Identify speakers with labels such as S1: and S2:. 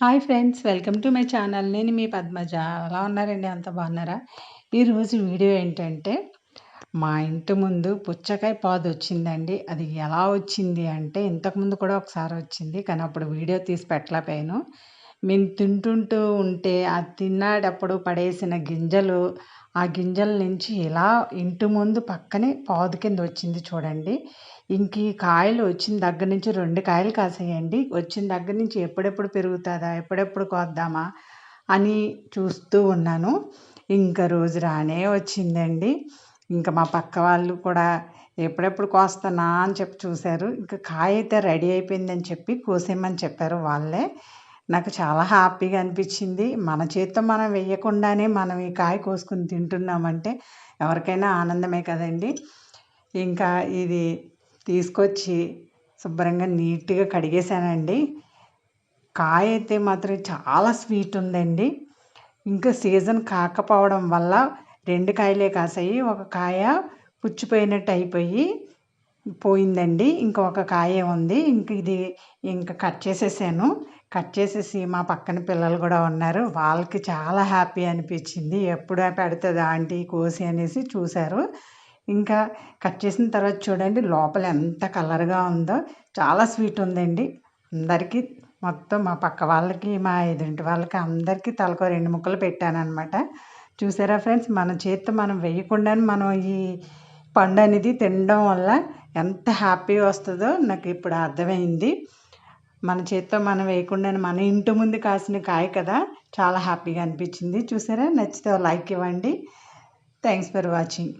S1: Hi friends welcome to my channel. నేను మీ పద్మజ. ఎలా ఉన్నారండి? అంత బాగున్నారా? ఈరోజు వీడియో ఏంటంటే మా ఇంటి ముందు పుచ్చకాయ పాదు వచ్చిందండి. అది ఎలా వచ్చింది అంటే ఇంతకుముందు కూడా ఒకసారి వచ్చింది. కానీ అప్పుడు వీడియో తీసి పెట్టలేకపోయాను. మేము తింటుంటూ ఉంటే ఆ తిన్నాడప్పుడు పడేసిన గింజలు ఆ గింజల నుంచి ఇలా ఇంటి ముందు పక్కనే పాదు కింద వచ్చింది చూడండి. ఇంక ఈ కాయలు వచ్చిన దగ్గర నుంచి రెండు కాయలు కాసేయండి. వచ్చిన దగ్గర నుంచి ఎప్పుడెప్పుడు పెరుగుతుందా ఎప్పుడెప్పుడు కోద్దామా అని చూస్తూ ఉన్నాను. ఇంకా రోజు రానే వచ్చిందండి. ఇంకా మా పక్క వాళ్ళు కూడా ఎప్పుడెప్పుడు కోస్తానా అని చెప్పి చూశారు. ఇంకా కాయ అయితే రెడీ అయిపోయిందని చెప్పి కోసేయమని చెప్పారు వాళ్ళే. నాకు చాలా హ్యాపీగా అనిపించింది. మన చేత్తో మనం వేయకుండానే మనం ఈ కాయ కోసుకుని తింటున్నామంటే ఎవరికైనా ఆనందమే కదండి. ఇంకా ఇది తీసుకొచ్చి శుభ్రంగా నీట్గా కడిగేసానండి కాయ అయితే మాత్రం చాలా స్వీట్ ఉందండి. ఇంకా సీజన్ కాకపోవడం వల్ల రెండు కాయలే కాసాయి. ఒక కాయ పుచ్చిపోయినట్టు అయిపోయి పోయిందండి. ఇంకొక కాయ ఉంది. ఇంక ఇది ఇంకా కట్ చేసేసాను. కట్ చేసేసి మా పక్కన పిల్లలు కూడా ఉన్నారు. వాళ్ళకి చాలా హ్యాపీ అనిపించింది. ఎప్పుడు పెడుతుంది ఆంటీ కోసి అనేసి చూశారు. ఇంకా కట్ చేసిన తర్వాత చూడండి లోపల ఎంత కలర్గా ఉందో. చాలా స్వీట్ ఉందండి. అందరికీ మొత్తం మా పక్క వాళ్ళకి మా ఎదురింటి వాళ్ళకి అందరికీ తలకో రెండు ముక్కలు పెట్టాను అనమాట చూసారా ఫ్రెండ్స్ మన చేత్తో మనం వేయకుండానే మనం ఈ పండు అనేది తినడం వల్ల ఎంత హ్యాపీ వస్తుందో నాకు ఇప్పుడు అర్థమైంది. మన చేత్తో మనం వేయకుండా మన ఇంటి ముందు కాసిన కాయ కదా చాలా హ్యాపీగా అనిపించింది. చూసారా? నచ్చితే లైక్ ఇవ్వండి. Thanks for watching.